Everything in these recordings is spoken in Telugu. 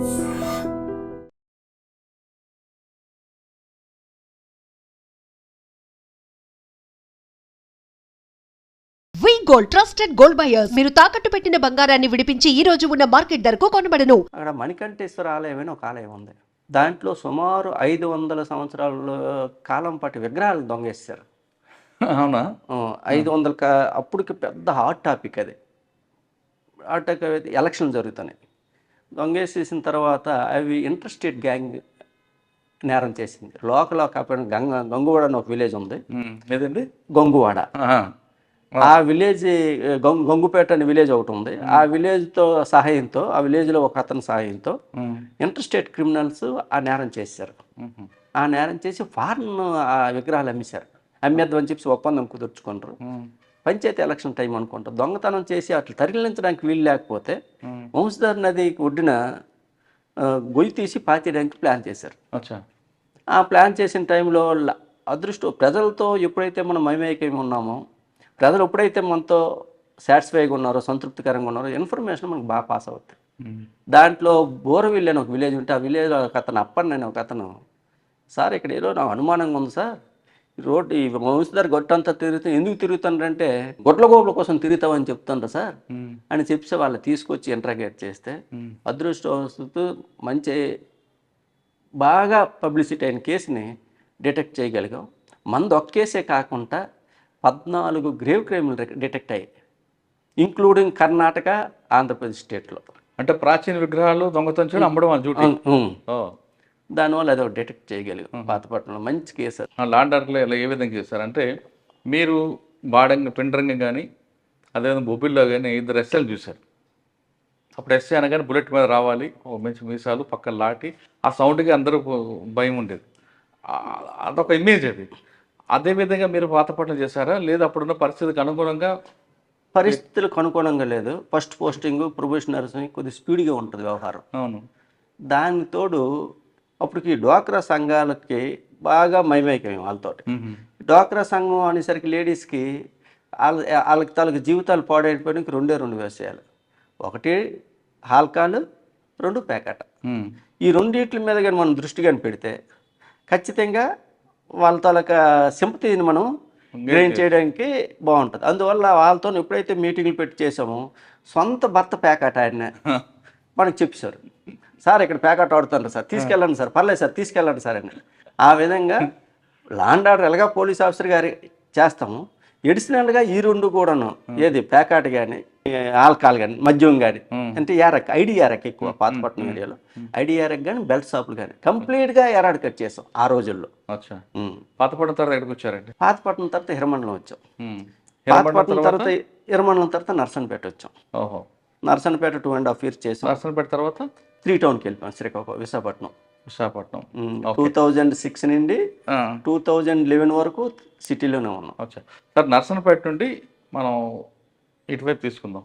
We gold trusted gold buyers మీరు తాకట్టు పెట్టిన బంగారాన్ని విడిపించి ఈ రోజు ఉన్న మార్కెట్ ధరకు కొనబడను. అక్కడ మణికంఠేశ్వర ఆలయం అని ఒక ఆలయం ఉంది. దాంట్లో సుమారు ఐదు వందల సంవత్సరాల కాలం పాటు విగ్రహాలు దొంగేస్తారు. అవునా? ఐదు వందల అప్పటికి పెద్ద హాట్ టాపిక్ అది. హాట్ టాపిక్ అయితే ఎలక్షన్లు జరుగుతున్నాయి. దొంగేసేసిన తర్వాత అవి ఇంటర్స్టేట్ గ్యాంగ్ నేరం చేసింది. లోకల్ కాకపోయినా గంగ గంగువాడ అని ఒక విలేజ్ ఉంది. ఏదండి? గంగువాడ. ఆ విలేజ్ గంగు గంగుపేట అనే విలేజ్ ఒకటి ఉంది. ఆ విలేజ్తో సహాయంతో ఆ విలేజ్లో ఒక అతని సహాయంతో ఇంటర్స్టేట్ క్రిమినల్స్ ఆ నేరం చేశారు. ఆ నేరం చేసి ఫారెన్ ఆ విగ్రహాలు అమ్మేశారు. అమ్మేద్దామని చెప్పి ఒప్పందం కుదుర్చుకుంటారు పంచాయతీ ఎలక్షన్ టైం అనుకుంటారు దొంగతనం చేసి అట్లా తరలించడానికి వీలు లేకపోతే. వంశధార నదికి ఒడ్డున గొయ్యి తీసి పాతేయడానికి ప్లాన్ చేశారు. అచ్చా. ఆ ప్లాన్ చేసిన టైంలో అదృష్టం ప్రజలతో ఎప్పుడైతే మనం మైమేకం ఉన్నామో ప్రజలు ఎప్పుడైతే మనతో సాటిస్ఫైగా ఉన్నారో సంతృప్తికరంగా ఉన్నారో ఇన్ఫర్మేషన్ మనకు బాగా పాస్ అవుతుంది దాంట్లో బోరవిల్లి అని ఒక విలేజ్ ఉంటే ఆ విలేజ్ ఒక అతను అప్పన్న అని ఒక అతను సార్ ఇక్కడ ఏదో నాకు అనుమానంగా ఉంది సార్. రోడ్డు ఈ వంశధార గొట్టంతా తిరుగుతూ ఎందుకు తిరుగుతుండ్రంటే గొడ్ల గోపుల కోసం తిరుగుతామని చెప్తుండ్రు సార్. అని చెప్పి వాళ్ళు తీసుకొచ్చి ఇంట్రాగేట్ చేస్తే అదృష్టవస్తు మంచి బాగా పబ్లిసిటీ అయిన కేసుని డిటెక్ట్ చేయగలిగాం. మంది ఒక్క కేసే కాకుండా పద్నాలుగు గ్రేవ్ క్రైమ్లు డిటెక్ట్ అయ్యాయి ఇంక్లూడింగ్ కర్ణాటక ఆంధ్రప్రదేశ్ స్టేట్లో అంటే ప్రాచీన విగ్రహాలు దొంగతనం చేయడం అమ్మడం ఓ. దానివల్ల అదో డిటెక్ట్ చేయగలిగాం. పాతపట్నంలో మంచి కేసు లాండ్ ఆర్డర్లో ఇలా ఏ విధంగా చేశారు? అంటే మీరు బాడంగ పిండ్రంగ కానీ అదేవిధంగా బొబ్బిల్లో కానీ ఇద్దరు ఎస్ఎల్ చూశారు. అప్పుడు ఎస్ఏ అనగానే బుల్లెట్ మీద రావాలి ఓ మంచి మీసాలు పక్కన లాటి ఆ సౌండ్కి అందరూ భయం ఉండేది. అదొక ఇమేజ్ అది. అదే విధంగా మీరు పాతపట్నం చేశారా? లేదా అప్పుడున్న పరిస్థితికి అనుగుణంగా పరిస్థితులకు అనుకూలంగా లేదు. ఫస్ట్ పోస్టింగ్ ప్రొబేషనర్స్ కొద్ది స్పీడ్గా ఉంటుంది వ్యవహారం. అవును. దానికి తోడు అప్పటికి డ్వాక్రా సంఘాలకి బాగా మైమైకం వాళ్ళతోటి. మ్మ్. డ్వాక్రా సంఘం అనేసరికి లేడీస్కి వాళ్ళ వాళ్ళకి తాలూకు జీవితాలు పాడైపోయినాక రెండే రెండు విషయాలు ఒకటి హాల్కాలు రెండు పేకాట. ఈ రెండిట్ల మీద కానీ మనం దృష్టి కానీ పెడితే ఖచ్చితంగా వాళ్ళ తాలూకా సింపతిని మనం గెయిన్ చేయడానికి బాగుంటుంది. అందువల్ల వాళ్ళతో ఎప్పుడైతే మీటింగ్లు పెట్టి చేసామో సొంత భర్త పేకాట ఆయన మనకు చెప్పారు సార్ ఇక్కడ పేకాట ఆడుతున్నారు సార్ తీసుకెళ్ళండి సార్ పర్లేదు సార్ తీసుకెళ్ళండి సార్ అని ఆ విధంగా లాండ్ ఆర్డర్ ఎలాగా పోలీస్ ఆఫీసర్ గారి చేస్తాము. ఎడిషనల్గా ఈ రెండు కూడాను ఏది పేకాట కానీ ఆల్కహాల్ కానీ మద్యం కానీ అంటే యారక్ ఐడి యారక్ ఎక్కువ పాతపట్నం ఏరియాలో. ఐడి యారక్ కానీ బెల్ట్ షాపులు కానీ కంప్లీట్గా ఎరాడ్ కట్ చేసాం ఆ రోజుల్లో. పాతపట్నం తర్వాత ఎక్కడికి వచ్చారండి? పాతపట్నం తర్వాత హిరమండలం వచ్చాం. పాతపట్నం తర్వాత? హిరమండలం తర్వాత నర్సన్పేట వచ్చాం. ఓహో. Narsampet two and half years చేసాం నర్సంపేట తర్వాత? త్రీ టౌన్కి వెళ్ళిపోయాం Srikakulam Visakhapatnam. Visakhapatnam. Two thousand six నుండి టూ థౌజండ్ లెవెన్ వరకు సిటీలోనే ఉన్నాం. సార్ నర్సనపేట నుండి మనం ఇటువైపు తీసుకుందాం.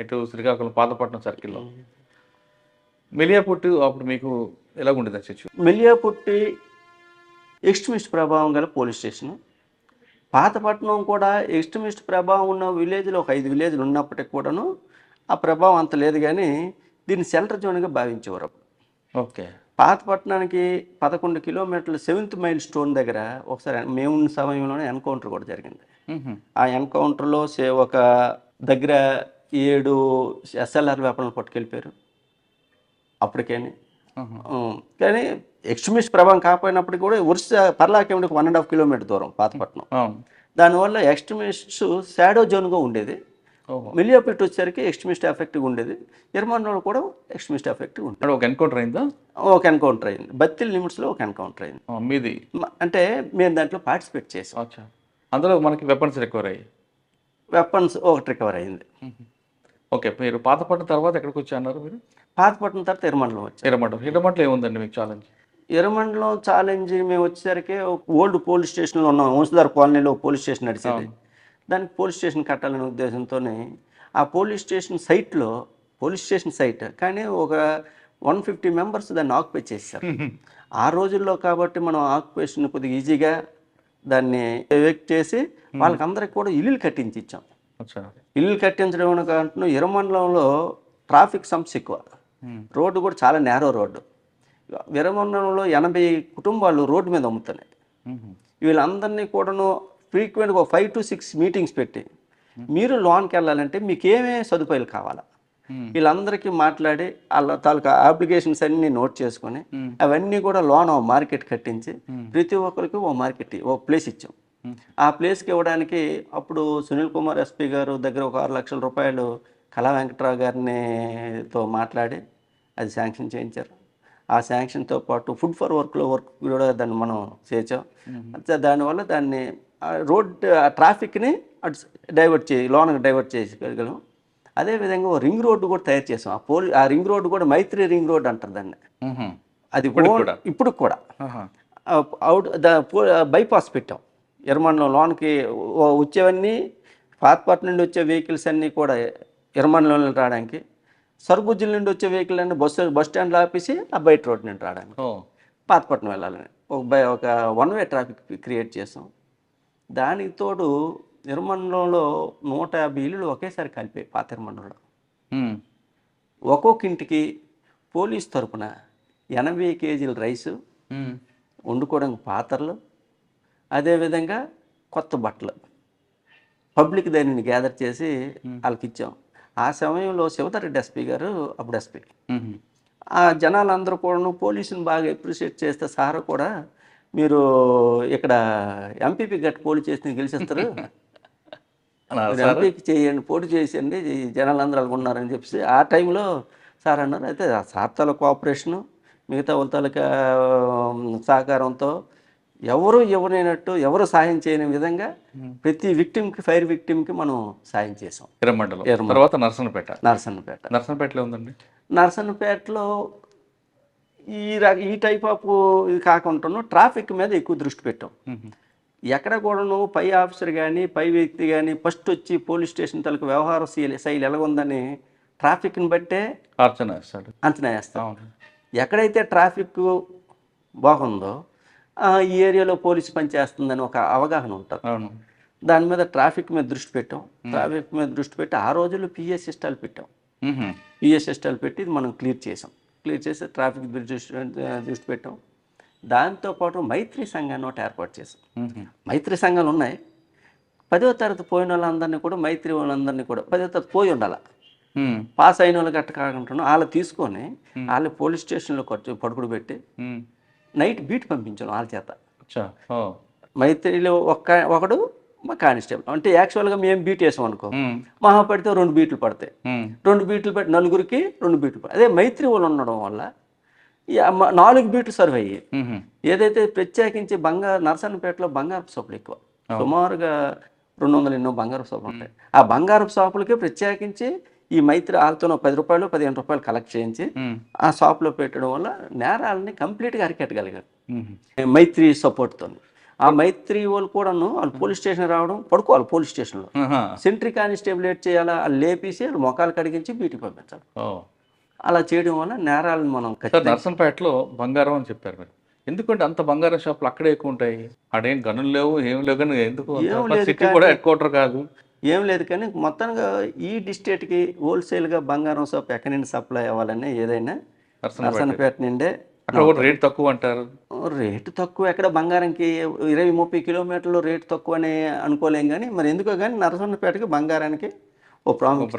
ఇటు శ్రీకాకుళం పాతపట్నం సర్కిల్లో. మిలియాపుట్టు అప్పుడు మీకు ఎలా ఉండేది సిచ్యువేషన్ మెలియాపుట్టి ఎక్స్ట్రీమిస్ట్ ప్రభావం గల పోలీస్ స్టేషన్. పాతపట్నం కూడా ఎక్స్ట్రీమిస్ట్ ప్రభావం ఉన్న విలేజ్లో ఒక ఐదు విలేజ్లు ఉన్నప్పటికి కూడాను ఆ ప్రభావం అంత లేదు కానీ దీన్ని సెంటర్ జోన్గా భావించేవారు అప్పుడు. ఓకే. పాతపట్నానికి పదకొండు కిలోమీటర్ల సెవెంత్ మైల్ స్టోన్ దగ్గర ఒకసారి మేము ఉన్న సమయంలోనే ఎన్కౌంటర్ కూడా జరిగింది. ఆ ఎన్కౌంటర్లో సే ఒక దగ్గర ఏడు ఎస్ఎల్ఆర్ వేపనలు పట్టుకెళ్ళిపోయారు. అప్పటికేని. కానీ ఎక్స్ట్రీమిస్ట్ ప్రభావం కాకపోయినప్పటికీ కూడా వరుస పర్లాకేమిడికి వన్ అండ్ హాఫ్ కిలోమీటర్ దూరం పాతపట్నం దానివల్ల ఎక్స్ట్రీమిస్ట్స్ షాడో జోన్గా ఉండేది. మిలియోపెట్ వచ్చేసరికి ఎక్స్ట్రీమిస్ట్ ఎఫెక్టివ్ ఉండేది. ఇర్మాన్లో కూడా ఎక్స్ట్రీమిస్ట్ ఎఫెక్టివ్ ఉండేది. ఒక ఎన్కౌంటర్ అయిందా? ఒక ఎన్కౌంటర్ అయింది. బత్తిల్ లిమిట్స్లో ఒక ఎన్కౌంటర్ అయింది. మీది? అంటే మేము దాంట్లో పార్టిసిపేట్ చేసాం. అందులో మనకి వెపన్స్ రికవర్ అయ్యాయి. వెపన్స్ ఒకటి రికవర్ అయింది. ఓకే మీరు పాతపట్నం తర్వాత ఎక్కడికి వచ్చి అన్నారు మీరు? పాతపట్నం తర్వాత ఇరమండలం వచ్చాం. హిరమండలం హిరమండలం ఏముందండి మీకు ఛాలెంజ్ ఇరమండలం ఛాలెంజ్ మేము వచ్చేసరికి ఓల్డ్ పోలీస్ స్టేషన్లో ఉన్నాం. వంశధార కాలనీలో పోలీస్ స్టేషన్ నడిచేది. దానికి పోలీస్ స్టేషన్ కట్టాలనే ఉద్దేశంతోనే ఆ పోలీస్ స్టేషన్ సైట్లో పోలీస్ స్టేషన్ సైట్ కానీ ఒక వన్ ఫిఫ్టీ మెంబర్స్ దాన్ని ఆక్యుపై చేశారు. ఆ రోజుల్లో కాబట్టి మనం ఆక్యుపేషన్ కొద్దిగా ఈజీగా దాన్ని ఎవెక్ట్ చేసి వాళ్ళకందరికి కూడా ఇల్లులు కట్టించి ఇచ్చాం. ఇల్లు కట్టించడం కంటే ఇరమండలంలో ట్రాఫిక్ సమస్య ఎక్కువ. రోడ్డు కూడా చాలా నేరో రోడ్డు. విరమణంలో ఎనభై కుటుంబాలు రోడ్డు మీద అమ్ముతున్నాయి. వీళ్ళందరినీ కూడాను ఫ్రీక్వెంట్గా ఒక ఫైవ్ టు సిక్స్ మీటింగ్స్ పెట్టి మీరు లోన్కి వెళ్ళాలంటే మీకు ఏమేమి సదుపాయాలు కావాలా? వీళ్ళందరికీ మాట్లాడి వాళ్ళ తాలూకా అప్లికేషన్స్ అన్ని నోట్ చేసుకొని అవన్నీ కూడా లోన్ ఓ మార్కెట్ కట్టించి ప్రతి ఒక్కరికి ఓ మార్కెట్ ఓ ప్లేస్ ఇచ్చాం. ఆ ప్లేస్కి ఇవ్వడానికి అప్పుడు సునీల్ కుమార్ ఎస్పీ గారు దగ్గర ఒక ఆరు లక్షల రూపాయలు కళా వెంకట్రావు గారిని తో మాట్లాడి అది శాంక్షన్ చేయించారు. ఆ శాంక్షన్తో పాటు ఫుడ్ ఫర్ వర్క్లో వర్క్ కూడా దాన్ని మనం చేసాం అయితే దానివల్ల దాన్ని రోడ్ ఆ ట్రాఫిక్ని అటు డైవర్ట్ చేయి లోనకి డైవర్ట్ చేయగలం అదేవిధంగా రింగ్ రోడ్డు కూడా తయారు చేసాం. ఆ పోలి ఆ రింగ్ రోడ్డు కూడా మైత్రి రింగ్ రోడ్ అంటారు దాన్ని. అది? ఇప్పుడు కూడా? అవుట్ ద బైపాస్ పెట్టాం. ఎర్మన్లో లోన్కి వచ్చేవన్నీ పాతపట్నం నుండి వచ్చే వెహికల్స్ అన్నీ కూడా ఎర్మన్లో రావడానికి సరుబుజ్జుల నుండి వచ్చే వెహికల్ అన్ని బస్సు బస్ స్టాండ్లో ఆపేసి ఆ బయట రోడ్ నుండి రావడానికి. పాతపట్నం వెళ్ళాలని. ఒక బై ఒక వన్ వే ట్రాఫిక్ క్రియేట్ చేసాం. దానికి తోడు నిర్మండంలో నూట యాభై ఇల్లులు ఒకేసారి కలిపాయి పాత నిర్మండంలో ఉమ్. ఒక్కొక్క ఇంటికి పోలీస్ తరపున ఎనభై కేజీల రైసు. వండుకోవడానికి పాత్రలు అదేవిధంగా కొత్త బట్టలు. పబ్లిక్ దానిని గ్యాదర్ చేసి వాళ్ళకి ఇచ్చాం. ఆ సమయంలో శివధరెడ్డి ఎస్పీ గారు అప్పుడు ఎస్పీ. ఆ జనాలందరూ కూడాను పోలీసుని బాగా అప్రిషియేట్ చేస్తే సార్ కూడా మీరు ఇక్కడ ఎంపీపీ గట్టి పోటీ చేసి గెలిచేస్తారు. ఎంపీకి చేయండి పోటీ చేసేయండి జనాలందరూ ఉన్నారని చెప్పేసి ఆ టైంలో సార్ అన్నారు. అయితే సార్ తాలూకా కోఆపరేషను మిగతా వాళ్ళ తాలూకా సహకారంతో ఎవరు ఎవరైనట్టు ఎవరు సాయం చేయని విధంగా ప్రతి విక్టిమ్కి ఫైర్ విక్టిమ్కి మనం సాయం చేసాం ఎర్రమండలం. తర్వాత నర్సనపేట నరసన్నపేట. నర్సనపేటలో ఉందండి నరసన్నపేటలో ఈ ఈ టైప్ ఆఫ్ ఇది కాకుండా ట్రాఫిక్ మీద ఎక్కువ దృష్టి పెట్టాం. ఎక్కడ కూడాను పై ఆఫీసర్ కానీ పై వ్యక్తి కానీ ఫస్ట్ వచ్చి పోలీస్ స్టేషన్ తలకు వ్యవహార శైలి శైలి ఎలాగుందని ట్రాఫిక్ని బట్టే అర్చన వేస్తాడు అంచనా వేస్తాం. ఎక్కడైతే ట్రాఫిక్ బాగుందో ఈ ఏరియాలో పోలీసు పనిచేస్తుందని ఒక అవగాహన ఉంటుంది. దాని మీద ట్రాఫిక్ మీద దృష్టి పెట్టాం. ట్రాఫిక్ మీద దృష్టి పెట్టి ఆ రోజుల్లో పిఎస్ సిస్టాలు పెట్టాం. పిఎస్ సిస్టాలు పెట్టి ఇది మనం క్లియర్ చేసాం. క్లియర్ చేసి ట్రాఫిక్ దృష్టి దృష్టి పెట్టాం. దాంతోపాటు మైత్రి సంఘాన్ని ఒకటి ఏర్పాటు చేసాం. మైత్రి సంఘాలు ఉన్నాయి. పదో తరగతి పోయిన వాళ్ళందరినీ కూడా మైత్రి వాళ్ళందరినీ కూడా పదో తరగతి పోయి ఉండాలి. పాస్ అయిన వాళ్ళు గట్ట కాకుండా వాళ్ళు తీసుకొని వాళ్ళు పోలీస్ స్టేషన్లో పడుకుడు పెట్టి. నైట్ బీట్ పంపించాను వాళ్ళ చేత. మైత్రిలో ఒక్క ఒకడు మా కానిస్టేబుల్. అంటే యాక్చువల్గా మేము బీట్ వేసాం అనుకో. మహా పడితే రెండు బీట్లు పడతాయి. రెండు బీట్లు పెట్టి నలుగురికి రెండు బీట్లు పడతాయి. అదే మైత్రి వాళ్ళు ఉండడం వల్ల నాలుగు బీట్లు సర్వ్ అయ్యాయి. ఉహు. ఏదైతే ప్రత్యేకించి బంగారు నర్సన్నపేటలో బంగారపు షాపులు ఎక్కువ. సుమారుగా రెండు వందలు ఎన్నో బంగారపు షాపులు ఉంటాయి. ఆ బంగారపు షాపులకి ప్రత్యేకించి ఈ మైత్రి వాళ్ళతో పది రూపాయలు పదిహేను రూపాయలు కలెక్ట్ చేయించి. ఆ షాప్లో పెట్టడం వల్ల నేరాలని కంప్లీట్గా అరికట్టగలిగారు ఉహు. మైత్రి సపోర్ట్తో ఆ మైత్రి వాళ్ళు కూడాను వాళ్ళు పోలీస్ స్టేషన్ రావడం పడుకోవాలి పోలీస్ స్టేషన్లో ఆహా. సెంట్రీ కానిస్టేబుల్ ఏట్ చేయాలా? వాళ్ళు లేపేసి వాళ్ళు మొఖాలు కడిగించి బీటికి పంపించాలి. అలా చేయడం వల్ల నేరాలను మనం నర్సంపేటలో బంగారం అని చెప్పారు మీరు. ఎందుకంటే అంత బంగారం షాపులు అక్కడే ఎక్కువ ఉంటాయి. ఆడేం గనులు లేవు ఏం లేవు కానీ ఎందుకు? సిటీ కూడా హెడ్ క్వార్టర్ కాదు. ఏం లేదు కానీ మొత్తంగా ఈ డిస్ట్రిక్ట్కి హోల్సేల్గా బంగారం షాప్ ఎక్కడి నుండి సప్లై అవ్వాలని ఏదైనా నర్సంపేట నర్సన్నపేట నుండే రేట్ తక్కువ అంటారు. రేటు తక్కువ ఎక్కడ బంగారంకి ఇరవై ముప్పై కిలోమీటర్లు రేటు తక్కువ అని అనుకోలేం కానీ మరి ఎందుకో కానీ నరసన్నపేటకి బంగారానికి ఓ ప్రాముఖ్యత.